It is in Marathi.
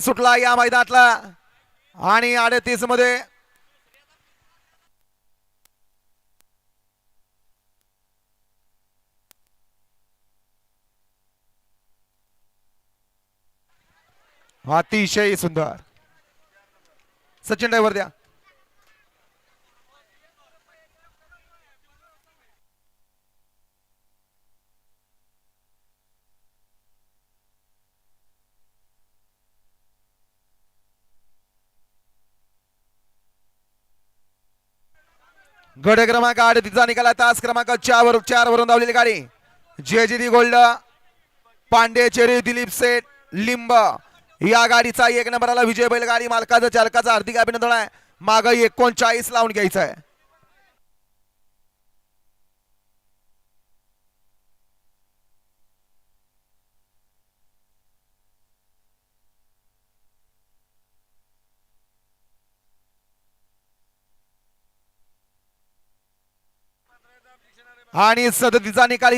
सुटला या मैदानातला. आणि अडतीसमध्ये. अतिशय सुंदर. सचिन ड्रायव्हर द्या. गड क्रमांक आठ तिचा निकाला तास क्रमांक चार वर चार वरून धावलेली गाडी. JGD gold Pande cherry Dilip Seth Limb. या गाडीचा एक नंबरला विजय बैलगाडी मालकाचा चालकाचं हार्दिक अभिनंदन आहे. माग एकोणचाळीस लावून घ्यायचं आहे. आणि सदतीचा निकाल